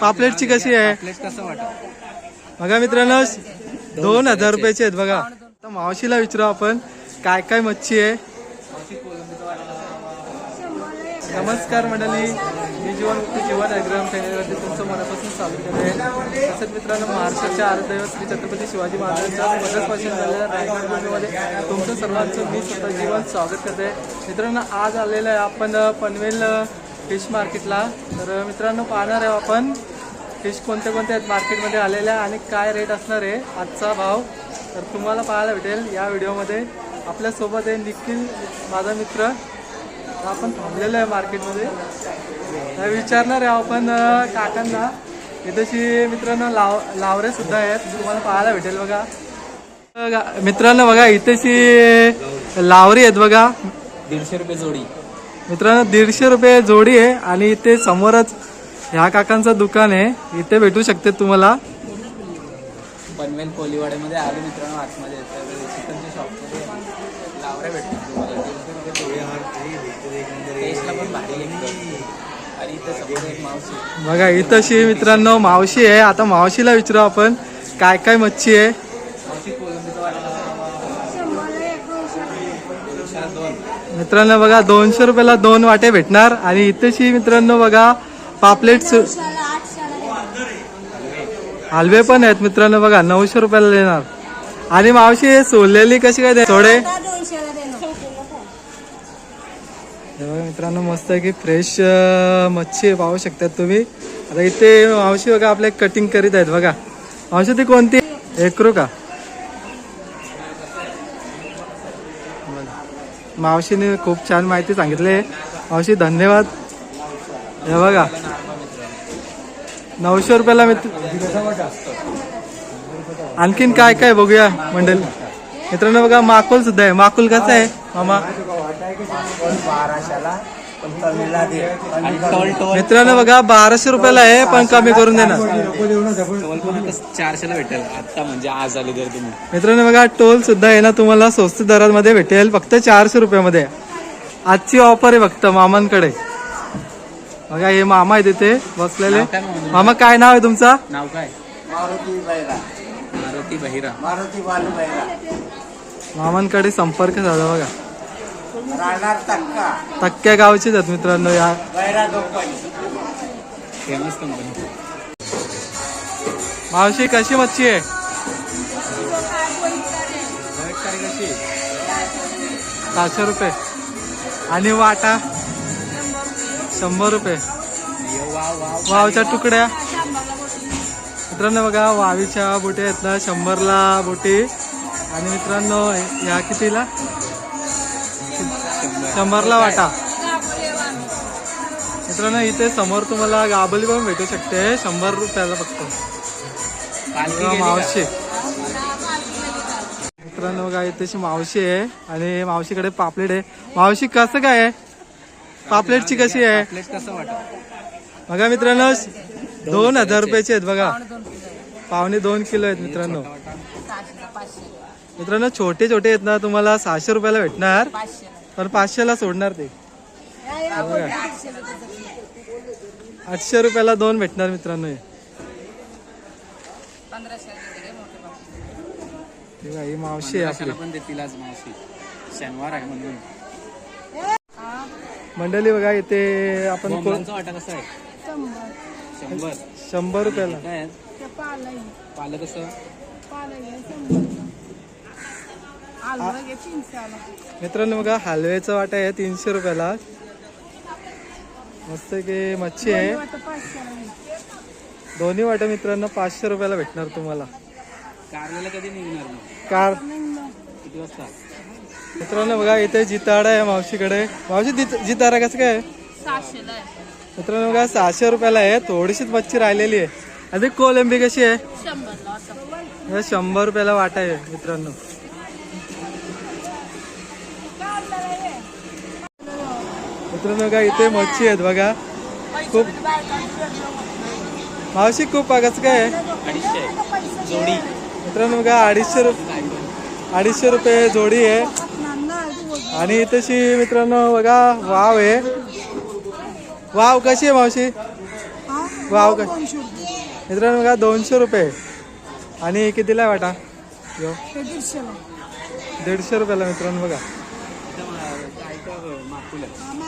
पापलेटची कशी आहे? कसं बघा मित्रांनो दोन हजार रुपयाचे आहेत बघा. आता मावशीला विचारू आपण काय काय मच्छी आहे? नमस्कार मंडळी. मी जीवन जीवन अग्रम चॅनलवरती तुमचं मनापासून स्वागत करते. तसंच मित्रांनो महाराष्ट्राच्या आराध्य श्री छत्रपती शिवाजी महाराजांच्या मदतपासून झालेल्या रायगड भूमीमध्ये तुमचं सर्वांचं मी स्वतः जीवन स्वागत करते. मित्रांनो आज आलेलं आहे आपण पनवेल फिश मार्केटला. तर मित्रांनो पाहणार आहे आपण फिश कोणते कोणते आहेत मार्केटमध्ये आलेल्या आणि काय रेट असणार आहे? आजचा भाव. तर तुम्हाला पाहायला भेटेल या व्हिडिओमध्ये. आपल्यासोबत आहे निखिल माझा मित्र. तर आपण थांबलेलो आहे मार्केटमध्ये. तर विचारणार आहे आपण काकांना. इथेशी मित्रांनो लाव लावरे सुद्धा आहेत. तुम्हाला पाहायला भेटेल बघा. बघा, मित्रांनो बघा इथेशी लावरी आहेत बघा. दीडशे रुपये जोडी. मित्रांनो दीडशे रुपये जोडी आहे आणि इथे समोरच ह्या काकांचं दुकान आहे. इथे भेटू शकते तुम्हाला. पनवेल कोलीवाड्यामध्ये आले मित्रांनो आतमध्ये तर चिकनच्या शॉपमध्ये लावऱ्या भेटतात तुम्हाला. दीडशे रुपये जोडी टेस्टला पण भारी एकदम आणि इथं समोर एक मावशी बघा इथंशी मित्रांनो मावशी आहे. आता मावशीला विचारू आपण काय काय मच्छी आहे? मावशी कोलंबीचं मित्रांनो बघा दोनशे रुपयाला दोन वाटे भेटणार. आणि इथेशी मित्रांनो बघा पापलेट हलवे पण आहेत मित्रांनो बघा नऊशे रुपयाला देणार. आणि मावशी हे सोललेली कशी काय थोडे? मित्रांनो मस्त आहे की फ्रेश मच्छी पाहू शकतात तुम्ही. आता इथे मावशी बघा आपल्या कटिंग करीत आहेत बघा. मावशी ती कोणती? एकरू का? मावशीने खूप छान माहिती सांगितली मावशी धन्यवाद. हे बघा. नऊशे रुपयाला मित्र आणखीन काय काय बघूया मंडळ? मित्रांनो बघा माकुल सुद्धा आहे. माकुल कसं आहे? मामा? मित्रांनो बघा बाराशे रुपयाला आहे पण कमी करून देणार. चारशेला भेटेल. आता म्हणजे आज आले जर तुम्ही. मित्रांनो बघा टोल सुद्धा आहे ना तुम्हाला स्वस्त दरामध्ये भेटेल. फक्त चारशे रुपयामध्ये. आजची ऑफर आहे फक्त मामांकडे. बघा हे मामा आहे तिथे बसलेले. मामा? काय नाव आहे तुमचा? नाव काय? मारुती बैरा. मारुती बहिरा मारुती बालू बैरा. मामांकडे संपर्क झाला बघा. राहणार तक्का. तक्क्या गावचेच आहेत मित्रांनो या. कंपनी. Famous company. मावशी कशी मच्छी आहे? कशी? सातशे रुपये. आणि वाटा? शंभर रुपये. वाव वाव वावच्या तुकड्या. मित्रांनो बघा वावीच्या बोटी आहेत ना शंभरला बोटी. आणि मित्रांनो ह्या कितीला? शंभरला वाटा. मित्रांनो इथे समोर तुम्हाला गाबली पण भेटू शकते. शंभर रुपयाला फक्त? मावशी. मित्रांनो बघा इथेशी मावशी आहे. आणि मावशीकडे पापलेट आहे. मावशी कसं काय आहे? पापलेटची कशी आहे? प्लेट कसं वाटत? बघा मित्रांनो दोन हजार रुपयाचे आहेत बघा. पावणे दोन किलो आहेत. मित्रांनो. मित्रांनो छोटे छोटे आहेत ना तुम्हाला सहाशे रुपयाला भेटणार. पण पाचशेला सोडणार ते. आठशे रुपयाला दोन भेटणार मित्रांनो हे. हे बघा, ही मावशी आहे आपली. पण देतील आज मावशी. शनिवार आहे म्हणून. मंडळी बघा इथे आपण को- बोंबलांचा वाटा कसा आहे? शंभर. शंभर रुपयाला. काय आहे? पालं कसं? मित्रांनो बघा हलव्याचा वाटा आहे तीनशे रुपयाला. मस्त की मच्छी आहे. दोन्ही वाटा मित्रांनो पाचशे रुपयाला भेटणार तुम्हाला. कारल्याला कधी निघणार मग? कार किती वाजता? मित्रांनो बघा इथे जिताडा आहे मावशीकडे. मावशी जित- जिताडा कसं काय? आहे? मित्रांनो बघा सहाशे रुपयाला आहे. थोडीशीच मच्छी राहिलेली आहे. आणि कोलंबी कशी आहे? हे शंभर रुपयाला वाटा आहे मित्रांनो. मित्रांनो बघा इथे मच्छी आहेत बघा. खूप मावशी खूप कसं काय आहे? अडीचशे जोडी. मित्रांनो बघा अडीचशे रुपये अडीचशे रुपये जोडी आहे. आणि तशी मित्रांनो बघा वाव आहे. वाव कशी आहे मावशी? वाव काय मित्रांनो बघा दोनशे रुपये. आणि कितीला आहे वाटा? दीडशे रुपयाला मित्रांनो बघा.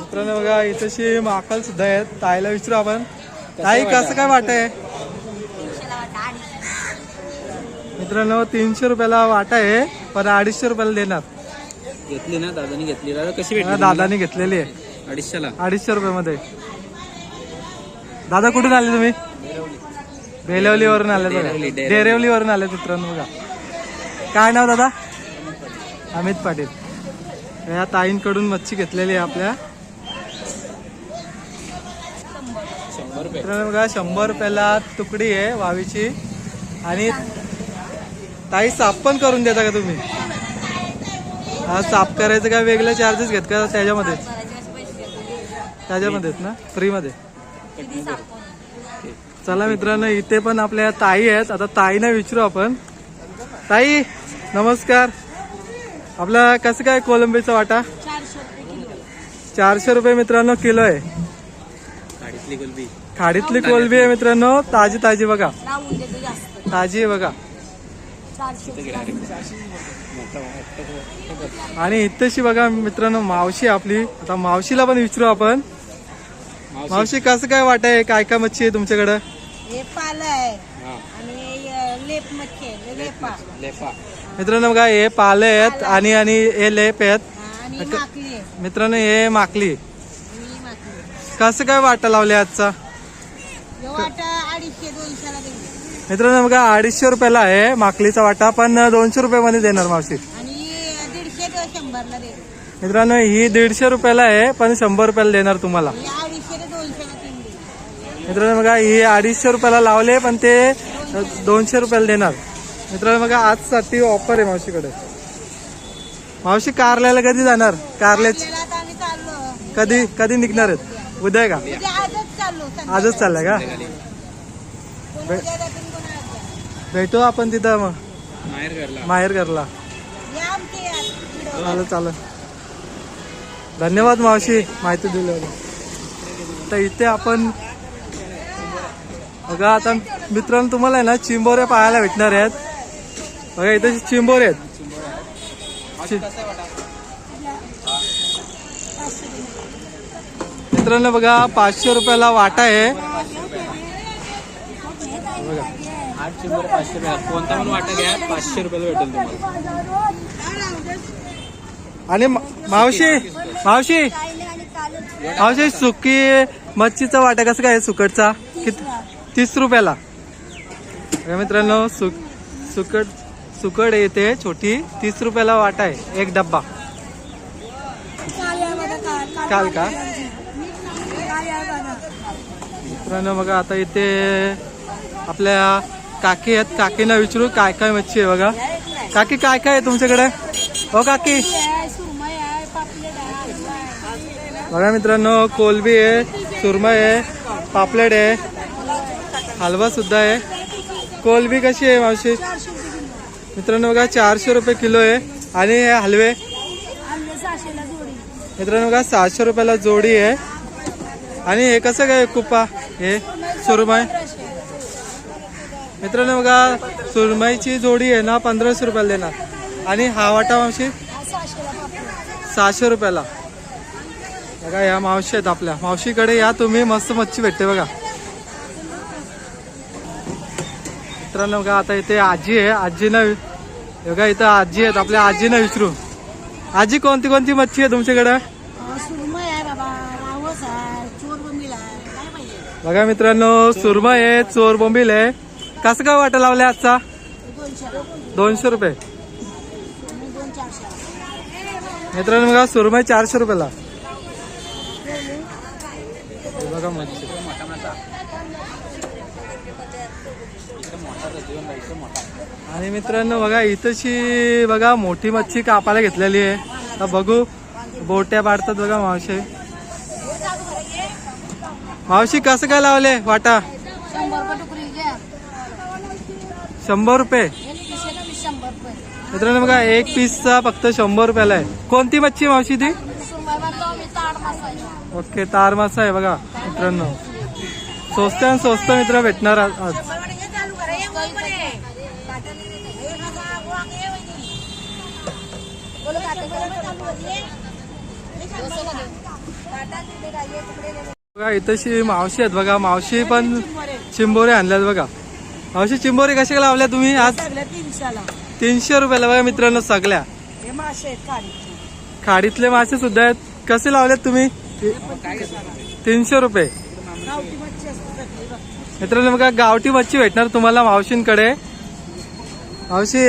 मित्रांनो बघा इथंशी माकल सुद्धा आहेत. ताईला विचारू आपण. ताई कसं काय वाट आहे? मित्रांनो तीनशे रुपयाला वाटा आहे पण अडीचशे रुपयाला देणार. घेतली ना दादानी घेतली. दादा कशी भेटली दादाने घेतलेली आहे. अडीचशेला अडीचशे रुपयामध्ये दादा कुठून आले तुम्ही? बेलवलीवरून आले डेरवली, डेरवली. डेरेवलीवरून आले मित्रांनो बघा. काय नाव दादा? अमित पाटील. या ताईंकडून मच्छी घेतलेली आहे आपल्या. शंभर रुपये. मित्रांनो बघा शंभर रुपयाला तुकडी आहे वावीची. आणि ताई साफ पण करून देता का तुम्ही? हा साफ करायचं काय वेगळे चार्जेस घेत का त्याच्यामध्ये? त्याच्यामध्येच ना? फ्रीमध्ये चला मित्रांनो इथे पण आपल्या ताई आहेत. आता ताईना विचारू आपण. ताई नमस्कार. आपला कसं काय कोलंबीचा वाटा? चारशे रुपये मित्रांनो किलो आहे. खाडीतली कोलबी. आहे मित्रांनो. ताजी ताजी बघा. ताजी आहे बघा. आणि इथेशी बघा मित्रांनो मावशी आपली. आता मावशीला पण विचारू आपण. मावशी. कसं काय वाट आहे? काय काय मच्छी आहे तुमच्याकडं? पाल आहे. आणि अ, लेप मच्छी आहे. लेपा लेफा मित्रांनो बघा हे पाले आहेत आणि आणि हे लेप आहेत. मित्रांनो हे माकली. कसं काय वाटा लावले आजचा? वाटा अडीचशे दोनशेला मित्रांनो बघा अडीचशे रुपयाला आहे माकलीचा वाटा पण दोनशे रुपये मध्ये देणार मावशी. मित्रांनो ही दीडशे रुपयाला आहे पण शंभर रुपयाला देणार तुम्हाला. मित्रांनो बघा ही अडीचशे रुपयाला लावले पण ते दोनशे रुपयाला देणार. मित्रांनो बघा आजसाठी ऑफर आहे मावशीकडे. मावशी कारल्याला कधी जाणार? कारल्याच कधी कधी निघणार आहेत? उद्या का. आजच चाललंय का कोण उद्या जातं, कोण आज जातं. भेटू आपण तिथं मग. माहेर घरला. चालेल चालेल. धन्यवाद मावशी माहिती दिल्याबद्दल. तर इथे आपण बघा आता मित्रांनो तुम्हाला आहे ना चिंबोरे पाहायला भेटणार आहेत. बघा इथे चिंबोरे आहेत. चि- मित्रांनो बघा पाचशे रुपयाला वाटा आहे बघा आठ रुपये पाचशे रुपये. कोणता पण वाटा घ्या पाचशे रुपयाला भेटेल तुम्हाला. आणि मावशी मावशी मावशी सुकी मच्छीचा वाटा कसं काय आहे सुकटचा? किती तीस रुपयाला. मित्रांनो सुक सुकट सुकट येते छोटी. तीस रुपयाला वाटा आहे एक डब्बा. काल का? मित्रांनो बघा आता इथे आपल्या काकी आहेत. काकींना विचारू काय काय मच्छी आहे बघा. काकी काय काय आहे तुमच्याकडे? हो काकी. बघा मित्रांनो कोलबी आहे सुरमई आहे पापलेट आहे हलवा सुद्धा आहे. कोलबी कशी आहे मावशी? मित्रांनो बघा चारशे रुपये किलो आहे. आणि हे हलवे? मित्रांनो बघा सहाशे रुपयाला जोडी आहे. आणि हे कसं काय कुपा? हे सुरमई? मित्रांनो बघा सुरमईची जोडी आहे ना पंधराशे रुपयाला देणार. आणि हा वाटा मावशी सहाशे रुपयाला. बघा या मावशी आहेत आपल्या. मावशीकडे या तुम्ही मस्त मच्छी भेटते बघा. मित्रांनो बघा आता इथे आजी आहे. आजीनं बघा इथं आजी आहेत. आपल्या आजीनं विचारू आजी कोणती कोणती मच्छी आहे तुमच्याकडे? बघा मित्रांनो सुरमई आहे चोर बोंबील आहे. कसं काय वाटा लावले आजचा? दोनशे रुपये. मित्रांनो बघा सुरमई चारशे रुपयाला. बघा मच्छी. आणि मित्रांनो बघा इथंशी बघा मोठी मच्छी कापायला घेतलेली आहे. तर बघू बोट्या पाडतात बघा मावशी. मावशी कसं काय लावले वाटा? शंभर रुपये? मित्रांनो बघा एक पीसचा फक्त शंभर रुपयाला आहे. कोणती मच्छी मावशी ती? ओके तार मासा आहे बघा मित्रांनो. स्वस्त आणि स्वस्त मित्र भेटणार आज. बघा इथं मावशी आहेत बघा मावशी पण चिंबोरे आणल्यात बघा. मावशी चिंबोरे कशा लावल्या तुम्ही आज? तीनशेला. तीनशे रुपयाला बघा मित्रांनो सगळ्या. हे मासे आहेत खाडीतले मासे सुद्धा आहेत. कसे लावलेत तुम्ही? तीनशे रुपये. गावठी मच्छी असते सगळी बघ. मित्रांनो बघा गावठी मच्छी भेटणार तुम्हाला मावशींकडे. मावशी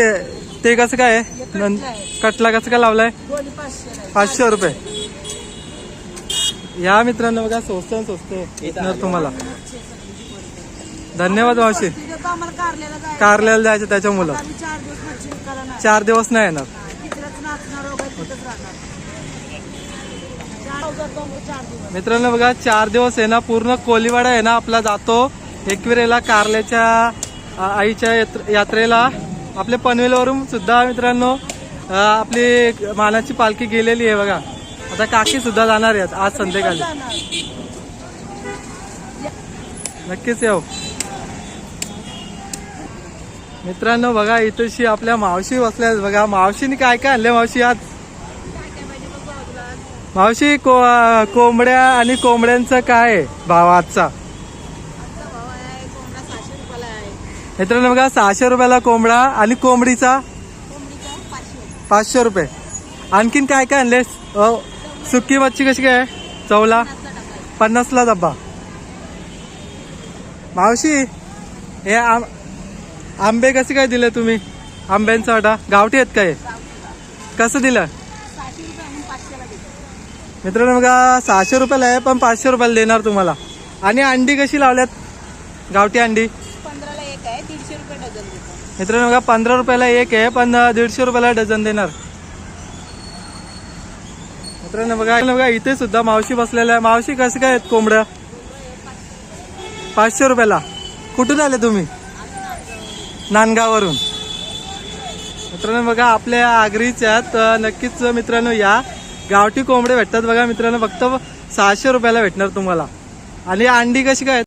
ते कसं काय? आहे? नं- कटला कसं काय लावलाय? दोन्ही पाचशे पाचशे रुपये. या मित्रांनो बघा स्वस्त आणि स्वस्त भेटणार तुम्हाला. धन्यवाद मावशी. कारल्याला जायचं. त्याच्या मुलं. चार दिवस नाही. येणार. मित्रांनो बघा चार दिवस आहे ना पूर्ण कोलीवाडा आहे ना आपला जातो एकविरेला कारल्याच्या आईच्या यात्र- यात्रेला. आपल्या पनवेलवरून सुद्धा मित्रांनो आपली मानाची पालखी गेलेली आहे बघा. आता काकी सुद्धा जाणार आहेत आज संध्याकाळी. नक्कीच येऊ. मित्रांनो बघा इथंशी आपल्या मावशी बसल्या बघा मावशीने काय काय आणले मावशी आज? मावशी को कोंबड्या आणि कोंबड्यांचा काय आहे भाव आजचा मित्रांनो बघा सहाशे रुपयाला कोंबडा आणि कोंबडीचा? पाचशे रुपये. आणखीन काय काय आणले सुकी मच्छी कशी काय चवला पन्नासला डब्बा. मावशी हे आम आंबे कसे काय दिले तुम्ही? आंब्यांचा वाटा गावठी आहेत काय? कसं दिलं? मित्रांनो बघा सहाशे रुपयाला आहे पण पाचशे रुपयाला देणार तुम्हाला. आणि अंडी कशी लावल्यात? गावठी अंडी. मित्रांनो बघा पंधरा रुपयाला एक आहे पण दीडशे रुपयाला डझन देणार. मित्रांनो बघा बघा इथे सुद्धा मावशी बसलेल्या आहे. मावशी कसं काय आहेत कोंबड्या? पाचशे रुपयाला. कुठून आले तुम्ही? नांदगाववरून. मित्रांनो बघा आपल्या आगरीच्या तर नक्कीच मित्रांनो या गावठी कोंबडे भेटतात. बघा मित्रांनो फक्त सहाशे रुपयाला भेटणार तुम्हाला. आणि अंडी कशी काय? आहेत?